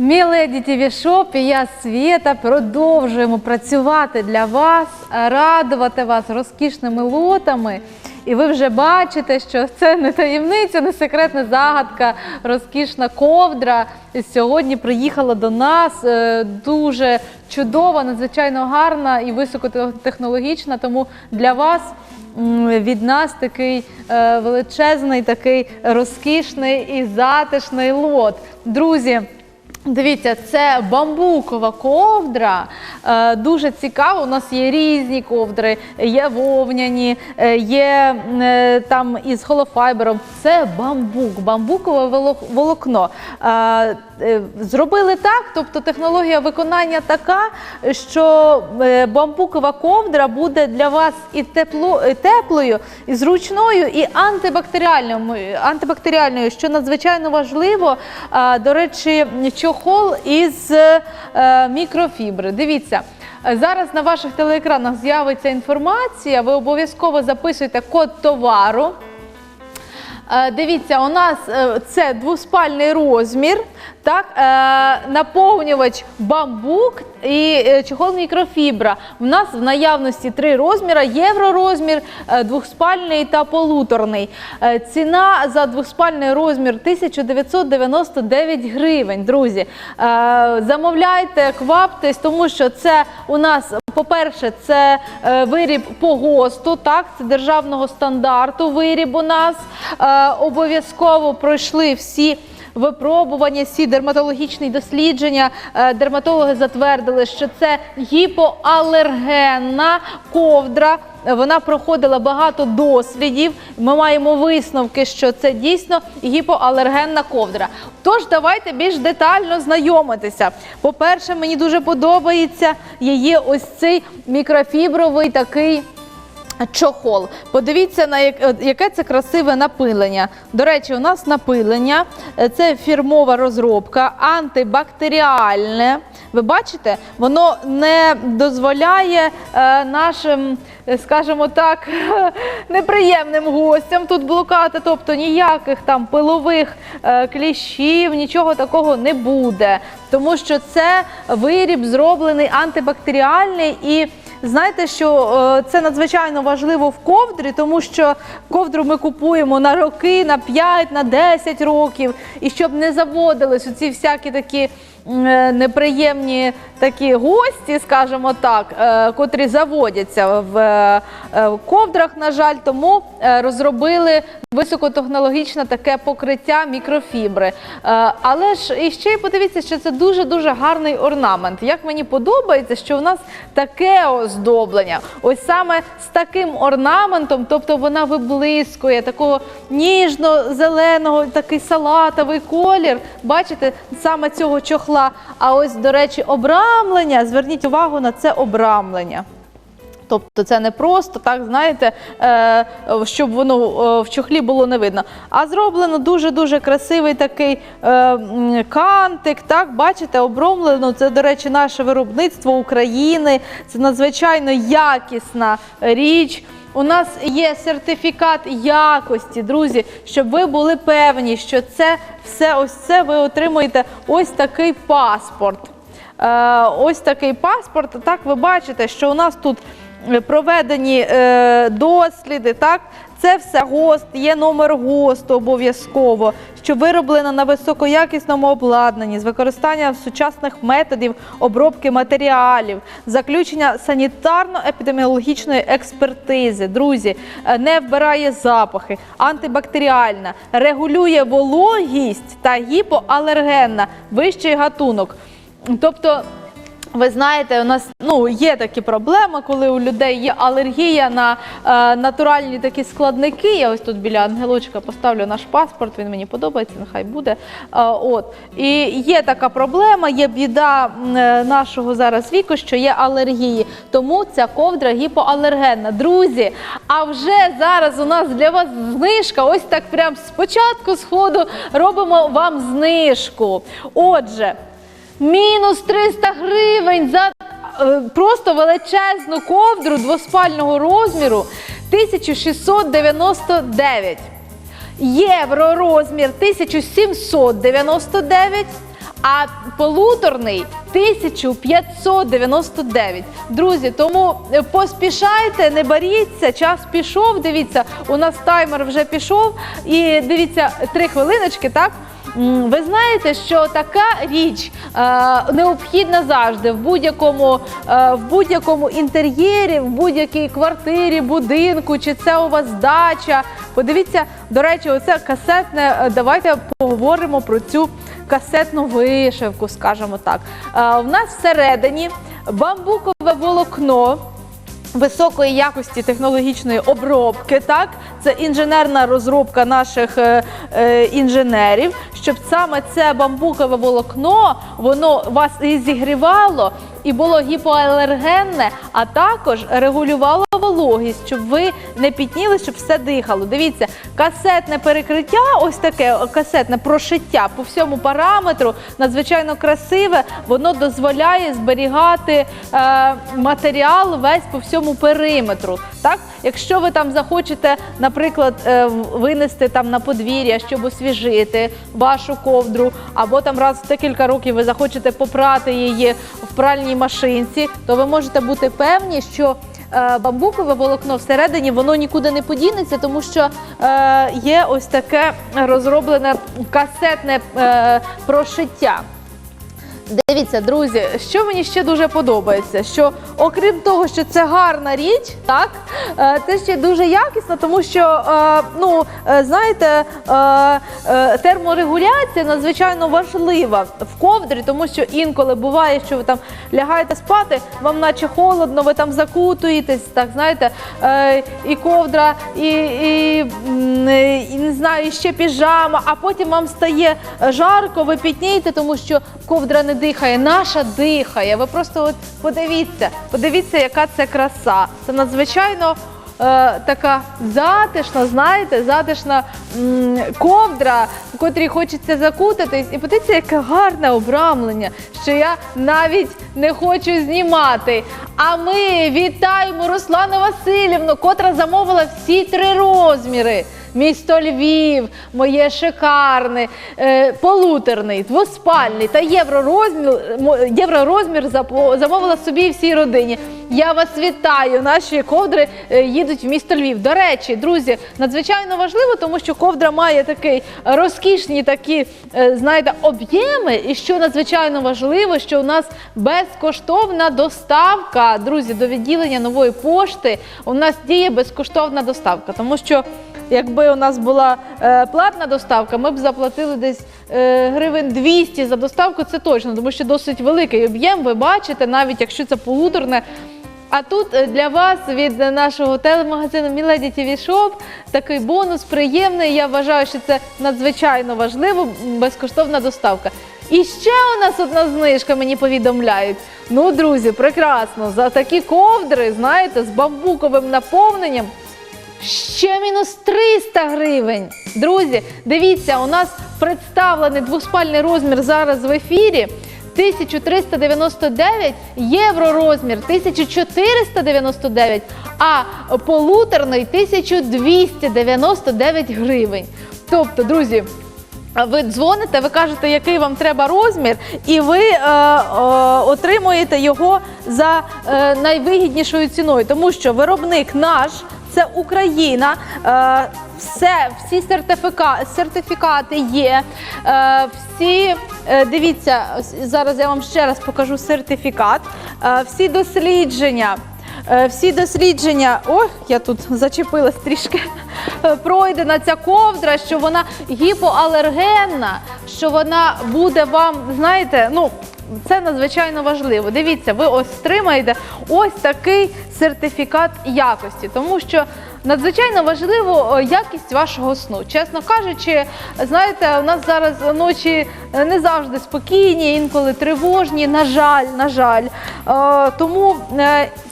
Міледі ТВ Шоп і я Свєта продовжуємо працювати для вас, радувати вас розкішними лотами. І ви вже бачите, що це не таємниця, не секретна загадка, розкішна ковдра. Сьогодні приїхала до нас е, дуже чудова, надзвичайно гарна і високотехнологічна. Тому для вас від нас такий е, величезний, такий розкішний і затишний лот. Друзі. Дивіться, це бамбукова ковдра. Е, дуже цікаво. У нас є різні ковдри, є вовняні, е, є е, там із холофайбером. Це бамбук, бамбукове волок- волокно. Е, е, зробили так, тобто технологія виконання така, що е, бамбукова ковдра буде для вас і тепло, і теплою, і зручною, і антибактеріальною, антибактеріальною, що надзвичайно важливо. До речі, чохол із е, мікрофібри. Дивіться. е, Зараз на ваших телеекранах з'явиться інформація. Ви обов'язково записуйте код товару. Е, Дивіться, у нас е, це двоспальний розмір, так, е, наповнювач бамбук і чохол мікрофібра. У нас в наявності три розміри: євророзмір, двоспальний та полуторний. Ціна за двоспальний розмір 1999 гривень. Друзі, замовляйте, кваптесь, тому що це у нас по-перше, це е, виріб по ГОСТу, так, це державного стандарту виріб у нас. Е, обов'язково пройшли всі. Випробування, всі дерматологічні дослідження, Е, дерматологи затвердили, що це гіпоалергенна ковдра. Вона проходила багато дослідів. Ми маємо висновки, що це дійсно гіпоалергенна ковдра. Тож давайте більш детально знайомитися. По-перше, мені дуже подобається її ось цей мікрофібровий такий. Чохол. Подивіться, е, яке це красиве напилення. До речі, у нас напилення е, це фірмова розробка, антибактеріальне. Ви бачите, воно не дозволяє е, нашим, скажімо так, неприємним гостям тут блукати, тобто ніяких там пилових кліщів, нічого такого не буде. Тому що це виріб зроблений антибактеріальний і. Знаєте, що е, це надзвичайно важливо в ковдрі, тому що ковдру ми купуємо на роки, на 5, на 10 років, і щоб не заводились оці всякі такі неприємні такі гості, скажімо так, е, котрі заводяться в е, е, в ковдрах, на жаль, тому е, розробили високотехнологічне таке покриття мікрофібри. Е, Але ж і ще й подивіться, що це дуже дуже гарний орнамент. Як мені подобається, що в нас таке оздоблення. Ось саме з таким орнаментом, тобто вона виблискує такого ніжно-зеленого, такий салатовий колір. Бачите, саме цього чохла. А ось, до речі, обрамлення. Зверніть увагу на це обрамлення. Тобто це не просто так, знаєте, е, щоб воно е, в чохлі було не видно. А зроблено дуже-дуже красивий такий е, кантик. Так, бачите, обромлено. Це, до речі, наше виробництво України. Це надзвичайно якісна річ. У нас є сертифікат якості, друзі, щоб ви були певні, що це все ось це ви отримуєте ось такий паспорт. Е, ось такий паспорт. Так, ви бачите, що у нас тут е, проведені е, досліди. Так, це все ГОСТ, є номер ГОСТу обов'язково, що вироблена на високоякісному обладнанні з використанням сучасних методів обробки матеріалів, заключення санітарно-епідеміологічної експертизи. Друзі, е, не вбирає запахи, антибактеріальна, регулює вологість та гіпоалергенна, вищий гатунок. Тобто, ви знаєте, у нас ну є такі проблеми, коли у людей є алергія на е, натуральні такі складники. Я ось тут біля ангелочка поставлю наш паспорт. Він мені подобається, нехай буде. Е, от і є така проблема, є біда е, нашого зараз віку, що є алергії. Тому ця ковдра гіпоалергенна. Друзі, а вже зараз у нас для вас знижка. Ось так, прям спочатку сходу робимо вам знижку. Отже. Мінус 300 гривень за е, просто величезну ковдру двоспального розміру 1699. Євро розмір 1799, а полуторний 1599. Друзі, тому е, поспішайте, не боріться, час пішов. Дивіться, у нас таймер вже пішов. І дивіться, три хвилиночки, так? Ви знаєте, що така річ е, необхідна завжди в будь-якому е, будь-якому інтер'єрі, в будь-якій квартирі, будинку, чи це у вас дача. Подивіться, до речі, оце касетне. е, Давайте поговоримо про цю касетну вишивку, скажімо так. У нас всередині бамбукове волокно. Високої якості технологічної обробки, так? Це інженерна розробка наших е, е, інженерів, щоб саме це бамбукове волокно воно вас і зігрівало і було гіпоалергенне, а також регулювало вологість, щоб ви не пітніли, щоб все дихало. Дивіться, касетне перекриття, ось таке касетне прошиття по всьому параметру, надзвичайно красиве. Воно дозволяє зберігати е, матеріал весь по всьому периметру. Так, якщо ви там захочете, наприклад, е, винести там на подвір'я, щоб освіжити вашу ковдру, або там раз в декілька років ви захочете попрати її в пральній машинці, то ви можете бути певні, що бамбукове волокно всередині воно нікуди не подінеться, тому що е, є ось таке розроблене касетне е, прошиття. Дивіться, друзі, що мені ще дуже подобається, що окрім того, що це гарна річ, так е, це ще дуже якісно, тому що е, ну е, знаєте, терморегуляція надзвичайно важлива в ковдрі, тому що інколи буває, що ви там лягаєте спати, вам наче холодно, ви там закутуєтесь, так знаєте, і ковдра, і, і, і не знаю, ще піжама, а потім вам стає жарко, ви пітнієте, тому що ковдра не дихає, наша дихає. Ви просто от подивіться, подивіться, яка це краса. Це надзвичайно. е, Така затишна, знаєте, затишна м, ковдра, в котрій хочеться закутатись. І подивіться, яке гарне обрамлення, що я навіть не хочу знімати. А ми вітаємо Руслану Васильівну, котра замовила всі три розміри. Місто Львів, моє шикарне, е, полуторний, двоспальний та євророзмір, євророзмір замовила собі всій родині. Я вас вітаю. Наші ковдри е, їдуть в місто Львів. До речі, друзі, надзвичайно важливо, тому що ковдра має такий розкішні такі, е, знаєте, об'єми. І що надзвичайно важливо, що у нас безкоштовна доставка. Друзі, до відділення нової пошти у нас діє безкоштовна доставка, тому що. Якби у нас була е, платна доставка, ми б заплатили десь е, гривень 200 за доставку, це точно, тому що досить великий об'єм. Ви бачите, навіть якщо це полуторне. А тут е, для вас від нашого телемагазину Міледі ТВ Shop такий бонус приємний. Я вважаю, що це надзвичайно важливо. Безкоштовна доставка. І ще у нас одна знижка, мені повідомляють. Ну, друзі, прекрасно. За такі ковдри, знаєте, з бамбуковим наповненням. Ще мінус 300 гривень. Друзі, дивіться, у нас представлений двоспальний розмір зараз в ефірі. 1399 євро розмір 1499, а полуторний 1299 гривень. Тобто, друзі, ви дзвоните, ви кажете, який вам треба розмір, і ви е, е, отримуєте його за е, найвигіднішою ціною, тому що виробник наш. Це Україна, е, все, всі сертифіка, сертифікати є. Е, всі е, дивіться, зараз я вам ще раз покажу сертифікат. Всі дослідження. Всі дослідження, ой, я тут зачепилась трішки. Пройдена ця ковдра, що вона гіпоалергенна, що вона буде вам, знаєте, ну. Це надзвичайно важливо. Дивіться, ви ось отримаєте ось такий сертифікат якості, тому що надзвичайно важливо е, якість вашого сну. Чесно кажучи, знаєте, у нас зараз ночі е, не завжди спокійні, інколи тривожні. На жаль, на жаль. Е, Тому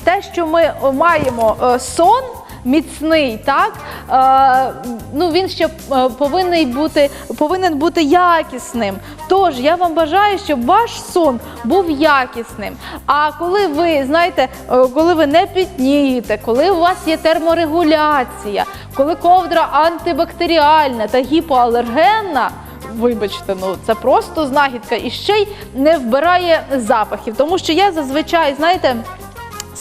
те, що ми маємо сон міцний, так е, ну він ще е, повинен бути, повинен бути якісним. Тож я вам бажаю, щоб ваш сон був якісним. А коли ви знаєте, е, коли ви не пітнієте, коли у вас є терморегуляція, коли ковдра антибактеріальна та гіпоалергенна. вибачте, ну це просто знахідка і ще й не вбирає запахів. Тому що я зазвичай, знаєте.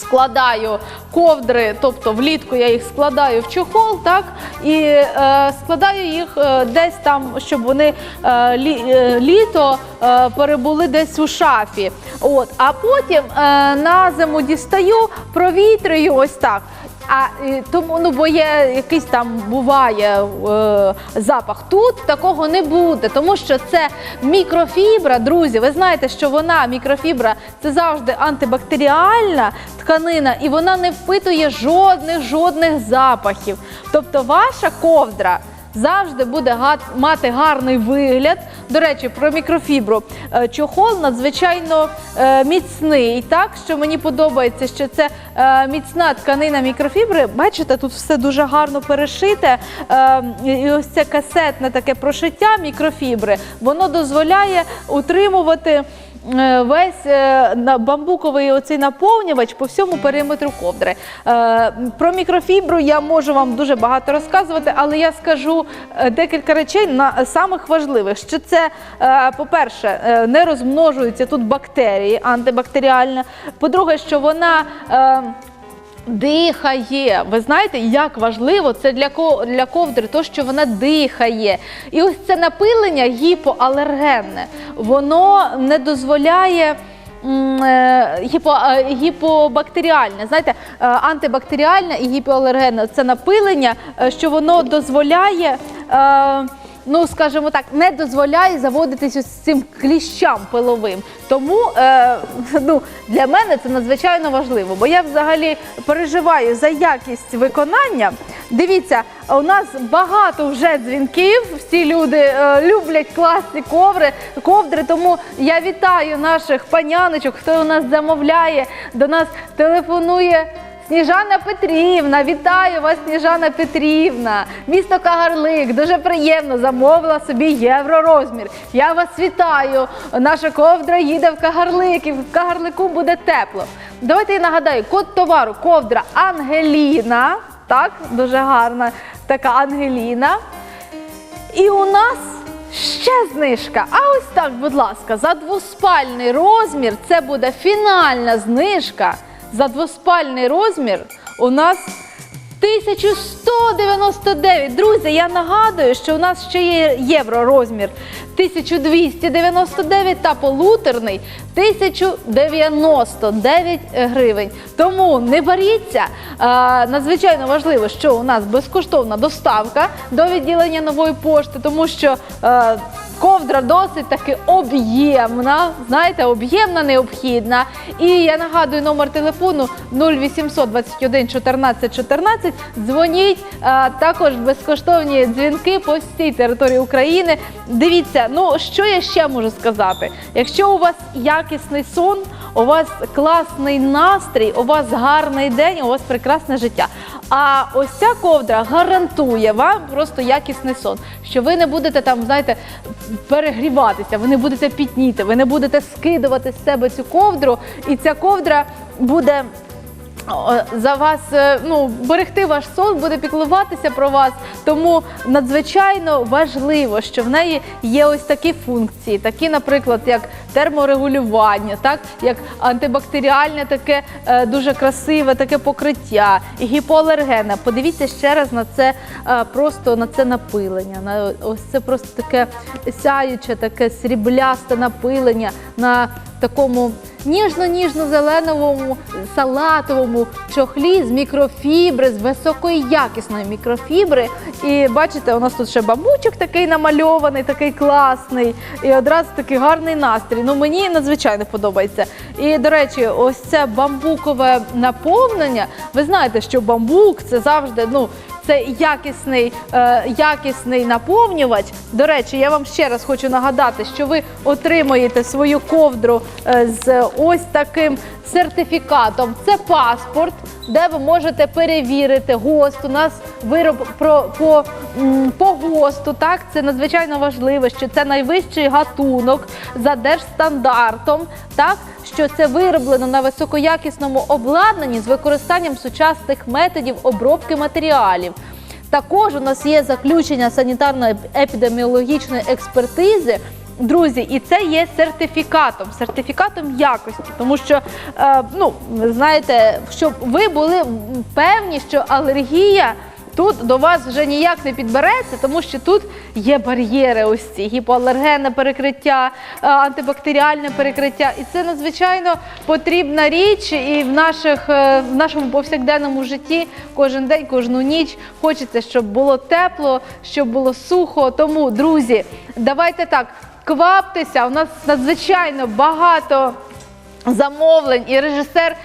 Складаю ковдри, тобто влітку я їх складаю в чохол, так і е, складаю їх е, десь там, щоб вони е, лі, е, літо е, перебули десь у шафі. От, а потім е, на зиму дістаю, провітрюю ось так. А е, тому, ну бо є якийсь там буває е, запах. Тут такого не буде, тому що це мікрофібра, друзі. Ви знаєте, що вона мікрофібра це завжди антибактеріальна тканина, і вона не впитує жодних жодних запахів. Тобто, ваша ковдра. Завжди буде мати гарний вигляд. До речі, про мікрофібру. Е, Чохол надзвичайно е, міцний. Так, що мені подобається, що це е, міцна тканина мікрофібри. Бачите, тут все дуже гарно перешите. І ось це касетне таке прошиття мікрофібри, воно дозволяє утримувати. Е, Весь е, бамбуковий оцей наповнювач по всьому периметру ковдри. Е, Про мікрофібру я можу вам дуже багато розказувати, але я скажу декілька речей на самих важливих. Що це, по-перше, не розмножуються тут бактерії, антибактеріальна. По-друге, що вона. Дихає. Ви знаєте, як важливо це для ко- для ковдри, то що вона дихає. І ось це напилення гіпоалергенне, воно не дозволяє. е, Гіпо, е, гіпобактеріальне, знаєте, е, антибактеріальне і гіпоалергенне це напилення, що воно дозволяє, е, ну скажімо так, не дозволяє заводитись ось цим кліщам пиловим. Тому е, ну, для мене це надзвичайно важливо, бо я взагалі переживаю за якість виконання. Дивіться, у нас багато вже дзвінків. Всі люди е, люблять класні коври, ковдри. Тому я вітаю наших паняночок, хто у нас замовляє, до нас телефонує. Сніжана Петрівна, вітаю вас, Сніжана Петрівна. Місто Кагарлик, дуже приємно замовила собі євророзмір. Я вас вітаю. Наша ковдра їде в Кагарлик, і в Кагарлику буде тепло. Давайте я нагадаю, код товару ковдра Ангеліна. Так, дуже гарна така Ангеліна. І у нас ще знижка. А ось так, будь ласка, за двоспальний розмір це буде фінальна знижка. За двоспальний розмір у нас 1199. Друзі, я нагадую, що у нас ще є євро розмір 1299 та полуторний 1099 гривень. Тому не боріться. Надзвичайно важливо, що у нас безкоштовна доставка до відділення нової пошти, тому що ковдра досить таки об'ємна. Знаєте, об'ємна, необхідна. І я нагадую номер телефону 0800 21 14 14. Дзвоніть також безкоштовні дзвінки по всій території України. Дивіться, ну що я ще можу сказати? Якщо у вас якісний сон, у вас класний настрій, у вас гарний день, у вас прекрасне життя. А ось ця ковдра гарантує вам просто якісний сон, що ви не будете там, знаєте, перегріватися, ви не будете пітніти, ви не будете скидувати з себе цю ковдру, і ця ковдра буде. За вас е, ну берегти ваш сон, буде піклуватися про вас. Тому надзвичайно важливо, що в неї є ось такі функції, такі, наприклад, як терморегулювання, так як антибактеріальне, таке е, дуже красиве, таке покриття, гіпоалергенне. Подивіться ще раз на це е, просто на це напилення. На ось це просто таке сяюче, таке сріблясте напилення на такому ніжно-ніжно-зеленовому салатовому чохлі з мікрофібри, з високої якісної мікрофібри. І бачите, у нас тут ще бамбучок такий намальований, такий класний, і одразу такий гарний настрій. Ну мені надзвичайно подобається. І до речі, ось це бамбукове наповнення. Ви знаєте, що бамбук це завжди ну. Це якісний, е, якісний наповнювач. До речі, я вам ще раз хочу нагадати, що ви отримуєте свою ковдру е, з ось таким сертифікатом. Це паспорт, де ви можете перевірити ГОСТ. У нас вироб про по, по ГОСТу. Так, це надзвичайно важливо, що це найвищий гатунок за держстандартом. Так, що це вироблено на високоякісному обладнанні з використанням сучасних методів обробки матеріалів. Також у нас є заключення санітарно-епідеміологічної експертизи. Друзі, і це є сертифікатом, сертифікатом якості, тому що е, ну знаєте, щоб ви були певні, що алергія тут до вас вже ніяк не підбереться, тому що тут є бар'єри, ось ці гіпоалергенне перекриття, е, антибактеріальне перекриття, і це надзвичайно потрібна річ. І в наших е, в нашому повсякденному житті кожен день, кожну ніч хочеться, щоб було тепло, щоб було сухо. Тому, друзі, давайте так. Кваптеся, у нас надзвичайно багато замовлень, і режисер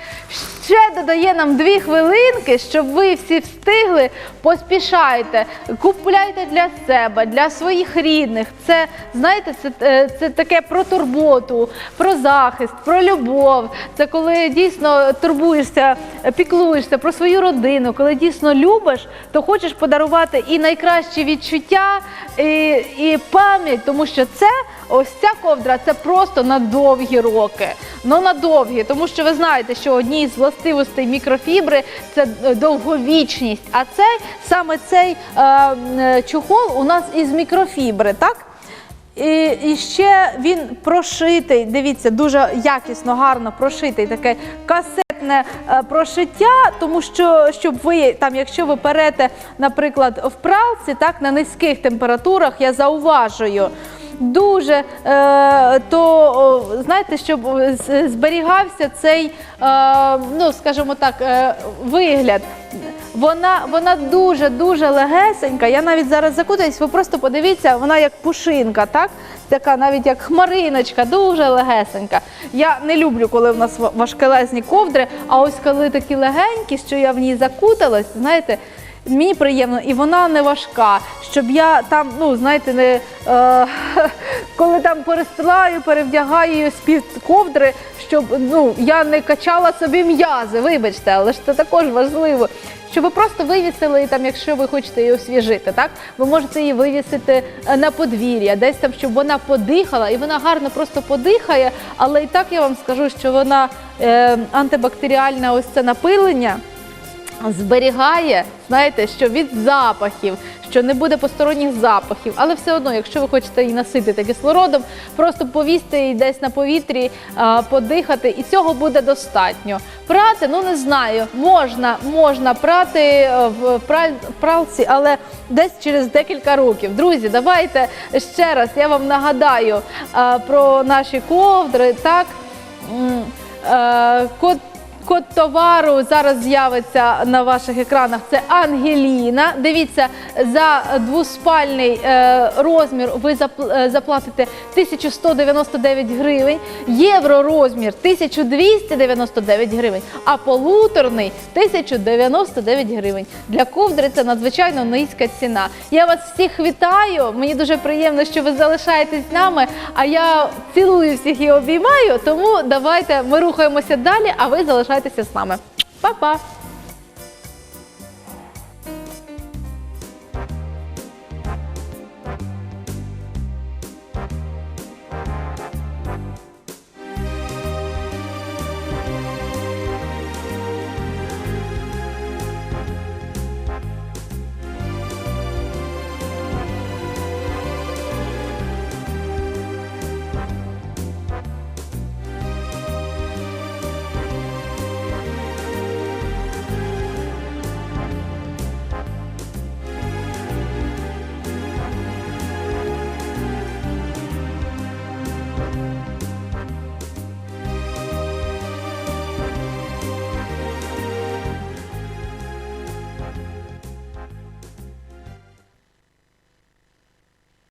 ще додає нам дві хвилинки, щоб ви всі встигли. Поспішайте, купляйте для себе, для своїх рідних. Це знаєте, це, е, це таке про турботу, про захист, про любов. Це коли дійсно турбуєшся, піклуєшся про свою родину, коли дійсно любиш, то хочеш подарувати і найкращі відчуття, і, і пам'ять, тому що це ось ця ковдра це просто на довгі роки. Ну на довгі, тому що ви знаєте, що одні з властивостей мікрофібри це е, довговічність. А цей саме цей е, е, чохол у нас із мікрофібри, так? І, і ще він прошитий. Дивіться, дуже якісно, гарно прошитий таке касетне е, прошиття, тому що щоб ви там, якщо ви перете, наприклад, в пралці, так на низьких температурах, я зауважую. Дуже е, то знаєте, щоб зберігався цей, е, ну скажімо так, е, вигляд. Вона, вона дуже дуже легесенька. Я навіть зараз закутаюсь, ви просто подивіться, вона як пушинка, так? Така навіть як хмариночка, дуже легесенька. Я не люблю, коли в нас важкелезні ковдри, а ось коли такі легенькі, що я в ній закуталась, знаєте. Мені приємно, і вона не важка, щоб я там, ну знаєте, не е, коли там перестилаю, перевдягаю її з-під ковдри, щоб ну я не качала собі м'язи. Вибачте, але ж це також важливо. Щоб ви просто вивісили там, якщо ви хочете її освіжити, так ви можете її вивісити е, на подвір'я, десь там, щоб вона подихала, і вона гарно просто подихає. Але і так я вам скажу, що вона е, антибактеріальне ось це напилення зберігає, знаєте, що від запахів, що не буде посторонніх запахів, але все одно, якщо ви хочете її наситити кислородом, просто повісти її десь на повітрі, подихати, і цього буде достатньо. Прати, ну не знаю, можна, можна прати е, в пралці, але десь через декілька років. Друзі, давайте ще раз я вам нагадаю про наші ковдри. Так, е, код Код товару зараз з'явиться на ваших екранах. Це Ангеліна. Дивіться, за двоспальний е, розмір ви е, заплатите 1199 гривень, євро розмір 1299 гривень, а полуторний 1099 гривень. Для ковдри це надзвичайно низька ціна. Я вас всіх вітаю. Мені дуже приємно, що ви залишаєтесь з нами. А я цілую всіх і обіймаю. Тому давайте ми рухаємося далі, а ви залишайтеся з нами. Па-па!